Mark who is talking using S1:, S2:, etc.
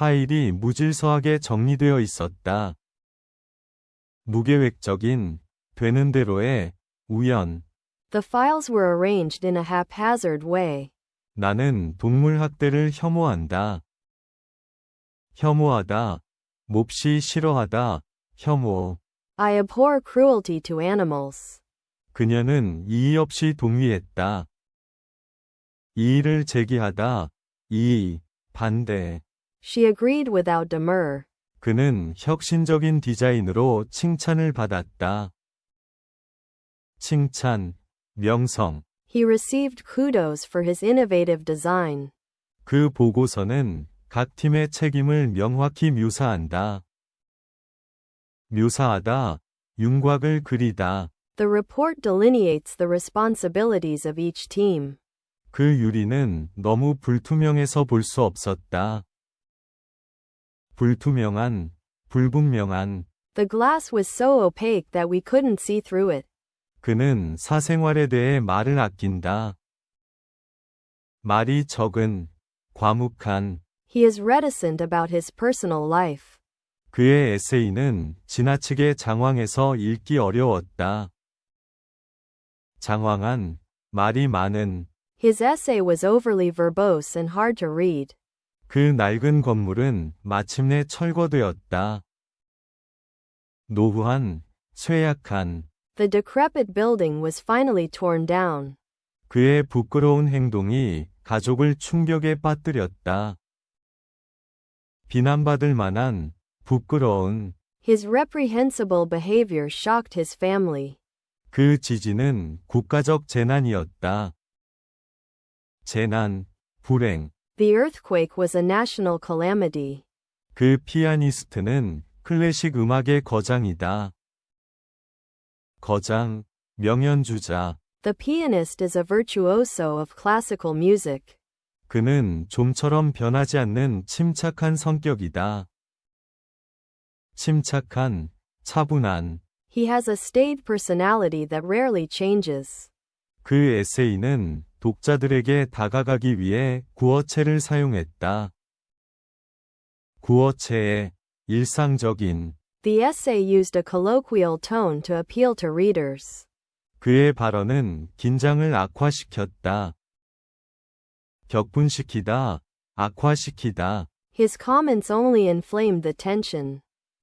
S1: 파일이 무질서하게 정리되어 있었다. 무계획적인, 되는 대로의, 우연.
S2: The files were arranged in a haphazard way.
S1: 나는 동물 학대를 혐오한다. 혐오하다. 몹시 싫어하다. 혐오.
S2: I abhor cruelty to animals.
S1: 그녀는 이의 없이 동의했다. 이의를 제기하다. 이의, 반대.
S2: She agreed without demur.
S1: 그는 혁신적인 디자인으로 칭찬을 받았다. 칭찬, 명성.
S2: He received kudos for his innovative design.
S1: 그 보고서는 각 팀의 책임을 명확히 묘사한다. 묘사하다, 윤곽을 그리다.
S2: The report delineates the responsibilities of each team.
S1: 그 유리는 너무 불투명해서 볼 수 없었다. 불투명한, 불분명한.
S2: The glass was so opaque that we couldn't see through it.
S1: 그는 사생활에 대해 말을 아낀다. 말이 적은, 과묵한.
S2: He is reticent about his personal life.
S1: 그의 에세이는 지나치게 장황해서 읽기 어려웠다. 장황한, 말이 많은,
S2: His essay was overly verbose and hard to read.
S1: 그 낡은 건물은 마침내 철거되었다. 노후한, 쇠약한,
S2: The decrepit building was finally torn down.
S1: 그의 부끄러운 행동이 가족을 충격에 빠뜨렸다. 비난받을 만한, 부끄러운,
S2: His reprehensible behavior shocked his family.
S1: 그 지진은 국가적 재난이었다. 재난, 불행.
S2: The earthquake was a national calamity.
S1: 그 피아니스트는 클래식 음악의 거장이다. 거장, 명연주자.
S2: The pianist is a virtuoso of classical music.
S1: 그는 좀처럼 변하지 않는 침착한 성격이다. 침착한, 차분한.
S2: He has a staid personality that rarely changes.
S1: 그 에세이는 독자들에게 다가가기 위해 구어체를 사용했다. 구어체의 일상적인
S2: The essay used a colloquial tone to appeal to readers.
S1: 그의 발언은 긴장을 악화시켰다. 격분시키다, 악화시키다.
S2: His comments only inflamed the tension.